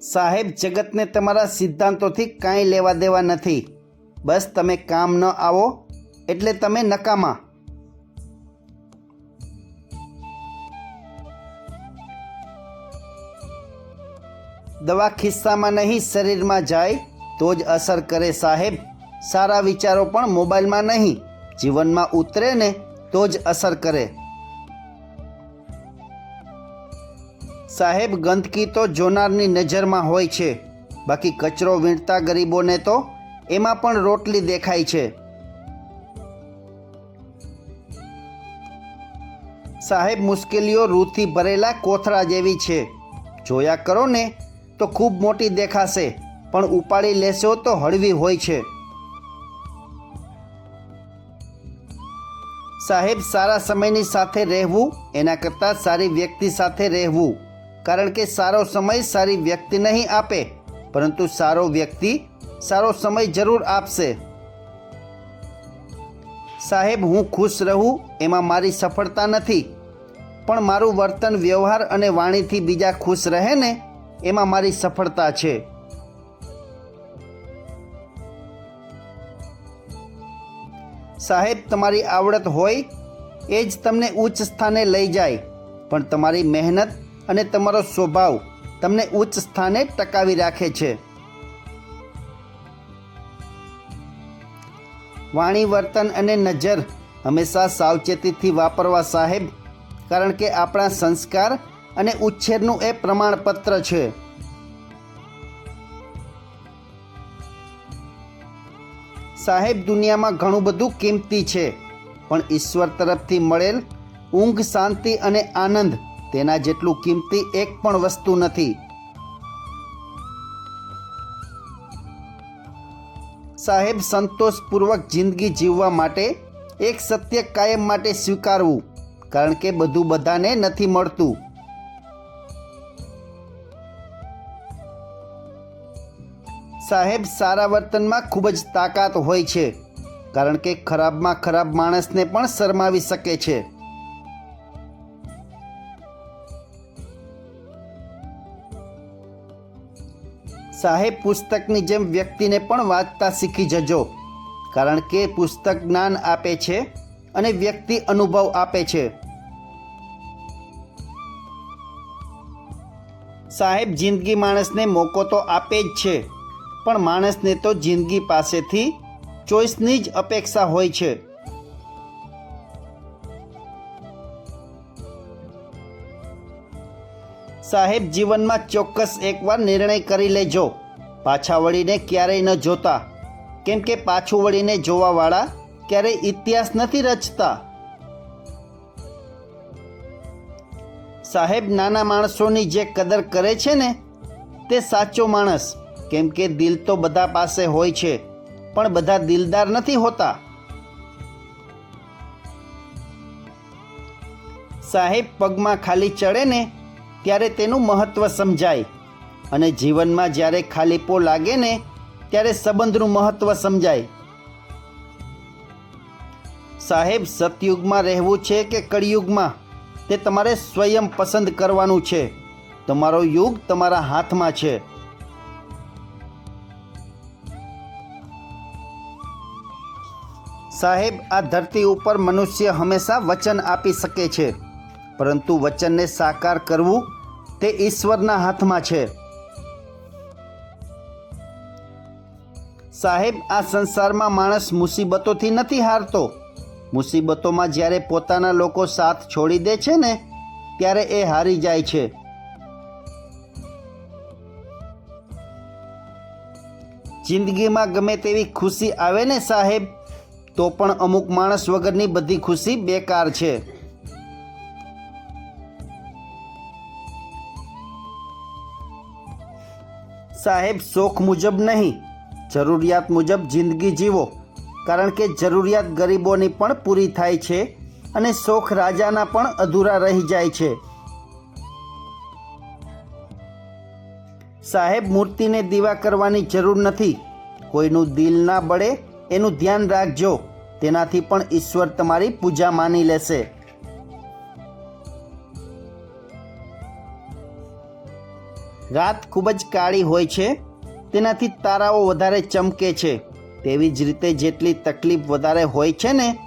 સાહેબ, જગતને તમારા સિદ્ધાંતોથી કાંઈ લેવા દેવા નથી. બસ તમે કામ ન આવો, એટલે તમે નકામા. દવા ખિસ્સામાં નહીં, શરીરમાં જાય, તો જ અસર કરે સાહેબ. સારા વિચારો પણ મોબાઈલમાં નહીં. જીવનમાં ઉતરે ને, તો જ અસર કરે. સાહેબ, ગંદકી તો જોનારની નજરમાં હોય છે. બાકી કચરો વીણતા ગરીબોને તો એમાં પણ રોટલી દેખાય છે. સાહેબ, મુશ્કેલીઓ રૂથી ભરેલા કોથળા જેવી છે. જોયા કરો ને, તો ખૂબ મોટી દેખાશે, પણ ઉપાડી લેશો તો હળવી હોય છે. સાહેબ, સારા સમયની સાથે રહેવું, એના કરતાં સારી વ્યક્તિ સાથે રહેવું. કારણ કે સારો સમય સારી વ્યક્તિ નહીં આપે, પરંતુ સારો વ્યક્તિ સારો સમય જરૂર આપશે. સાહેબ, હું ખુશ રહું, એમાં મારી સફળતા નથી. પણ મારું વર્તન, વ્યવહાર અને વાણીથી બીજા ખુશ રહે ને, એમાં મારી સફળતા છે. સાહેબ, તમારી આવડત હોય, એ જ તમને ઉચ્ચ સ્થાને લઈ જાય, પણ તમારી મહેનત અને તમારો સ્વભાવ તમને ઉચ્ચ સ્થાને ટકાવી રાખે છે. વાણી, વર્તન અને નજર હંમેશા સાવચેતીથી વાપરવા સાહેબ, કારણ કે આપણા સંસ્કાર અને ઉછેરનું એ પ્રમાણપત્ર છે. સાહેબ, દુનિયામાં ઘણું બધું કિંમતી છે, પણ ઈશ્વર તરફથી મળેલ ઊંઘ, શાંતિ અને આનંદ તેના જેટલું કિંમતી એક પણ વસ્તુ નથી. સાહેબ, સંતોષપૂર્વક જિંદગી જીવવા માટે એક સત્ય કાયમ માટે સ્વીકારવું, કારણ કે બધું બધાને નથી મળતું. સાહેબ, સારા વર્તનમાં ખૂબ જ તાકાત હોય છે, કારણ કે ખરાબમાં ખરાબ માણસને પણ શરમાવી શકે છે. સાહેબ, પુસ્તકની જેમ વ્યક્તિને પણ વાંચતા શીખી જજો. કારણ કે પુસ્તક જ્ઞાન આપે છે અને વ્યક્તિ અનુભવ આપે છે. સાહેબ, જિંદગી માણસને મોકો તો આપે જ છે, પણ માણસને તો જિંદગી પાસેથી ચોઈસની જ અપેક્ષા હોય છે. સાહેબ, જીવનમાં ચોક્કસ એકવાર નિર્ણય કરી લેજો. પાછા વળીને ક્યારેય ન જોતા. કેમ કે પાછું વળીને જોવાવાળા ક્યારેય ઇતિહાસ નથી રચતા. સાહેબ, નાના માણસોની જે કદર કરે છે ને, તે સાચો માણસ. કેમ કે દિલ તો બધા પાસે હોય છે, પણ બધા દિલદાર નથી હોતા. સાહેબ, પગમાં ખાલી ચડે ને ત્યારે તેનું મહત્ત્વ સમજાય. અને જીવનમાં જ્યારે ખાલીપો લાગે ને, ત્યારે સંબંધનું મહત્ત્વ સમજાય. સાહેબ, સતયુગમાં રહેવું છે કે કળિયુગમાં? તે તમારે સ્વયં પસંદ કરવાનું છે. તમારો યુગ તમારા હાથમાં છે. સાહેબ, આ ધરતી ઉપર મનુષ્ય હંમેશા વચન આપી શકે છે. પરંતુ વચનને સાકાર કરવું તે ઈશ્વરના હાથમાં છે. સાહેબ, આ સંસારમાં માણસ મુસીબતોથી નથી હારતો. મુસીબતોમાં જ્યારે પોતાના લોકો સાથ છોડી દે છે ને, ત્યારે એ હારી જાય છે. જિંદગીમાં ગમે તેવી ખુશી આવે ને સાહેબ, તો પણ અમુક માણસ વગરની બધી ખુશી બેકાર છે. સાહેબ, શોખ મુજબ નહીં. જરૂરિયાત મુજબ જિંદગી જીવો. કારણ કે જરૂરિયાત ગરીબોની પણ પૂરી થાય છે અને શોખ રાજાના પણ અધૂરા રહી જાય છે. સાહેબ, મૂર્તિને દીવા કરવાની જરૂર નથી. કોઈનું દિલ ના બળે એનું ધ્યાન રાખજો. તેનાથી પણ ઈશ્વર તમારી પૂજા માની લેશે. રાત ખૂબ જ કાળી હોય છે. તેનાથી તારાઓ વધારે ચમકે છે. તેવી જ રીતે જેટલી તકલીફ વધારે હોય છે ને,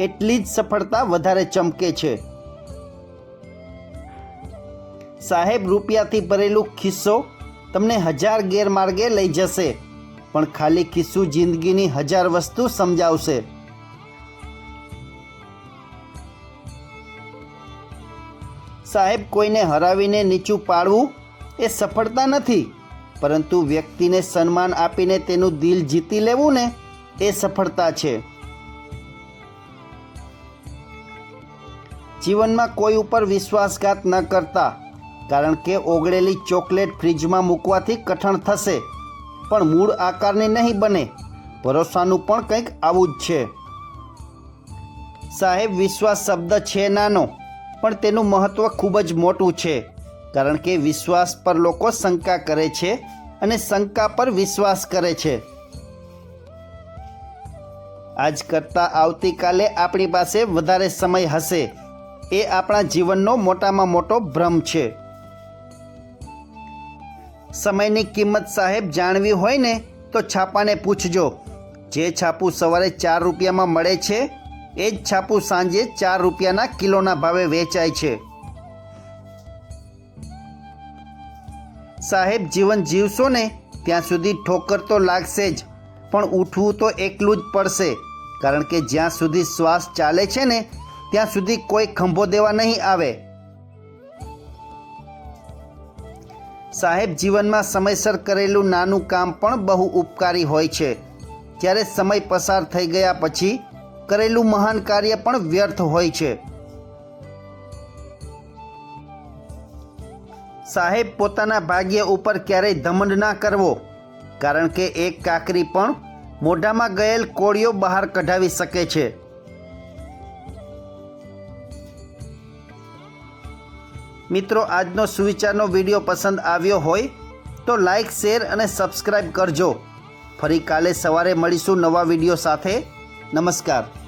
એટલી જ સફળતા વધારે ચમકે છે. સાહેબ, રૂપિયાથી ભરેલું ખિસ્સો તમને હજાર ગેરમાર્ગે લઈ જશે, પણ ખાલી ખિસ્સું જિંદગીની હજાર વસ્તુ સમજાવશે. સાહેબ, કોઈને હરાવીને નીચું પાડવું એ સફળતા નથી. પરંતુ વ્યક્તિને સન્માન આપીને તેનું દિલ જીતી લેવું ને, એ સફળતા છે. જીવનમાં કોઈ ઉપર વિશ્વાસઘાત ન કરતા, કારણ કે ઓગળેલી ચોકલેટ ફ્રીજમાં મૂકવાથી કઠણ થશે. પણ મૂળ આકારની નહીં બને, ભરોસાનું પણ કંઈક આવું જ છે. સાહેબ, વિશ્વાસ શબ્દ છે નાનો, પણ તેનું મહત્ત્વ ખૂબ જ મોટું છે. કારણ કે વિશ્વાસ પર લોકો શંકા કરે છે અને શંકા પર વિશ્વાસ કરે છે. આજ કરતાં આવતીકાલે આપણી પાસે વધારે સમય હશે. એ આપણા જીવનનો મોટામાં મોટો ભ્રમ છે. સમયની કિંમત સાહેબ જાણવી હોય ને તો છાપાને પૂછજો. જે છાપું સવારે ચાર રૂપિયામાં મળે છે, એ જ છાપું સાંજે ચાર રૂપિયાના કિલોના ભાવે વેચાય છે. સાહેબ જીવન જીવશો ને, ત્યાં સુધી ઠોકર તો લાગશે જ. પણ ઉઠવું તો એકલું જ પડશે. કારણ કે જ્યાં સુધી શ્વાસ ચાલે છે ને, ત્યાં સુધી કોઈ ખંભો દેવા નહીં આવે. સાહેબ જીવનમાં સમયસર કરેલું નાનું કામ પણ બહુ ઉપકારી હોય છે. જ્યારે સમય પસાર થઈ ગયા પછી, કરેલું મહાન કાર્ય પણ વ્યર્થ હોય છે. સાહેબ પોતાના ભાગ્ય ઉપર ક્યારેય ધમંડ ના કરવો. કારણ કે એક કાકરી પણ મોઢામાં ગયેલ કોળીઓ બહાર કઢાવી શકે છે. મિત્રો, આજનો સુવિચારનો વીડિયો પસંદ આવ્યો હોય તો લાઈક, શેર અને સબસ્ક્રાઈબ કરજો. ફરી કાલે સવારે મળીશું નવા વીડિયો સાથે. નમસ્કાર.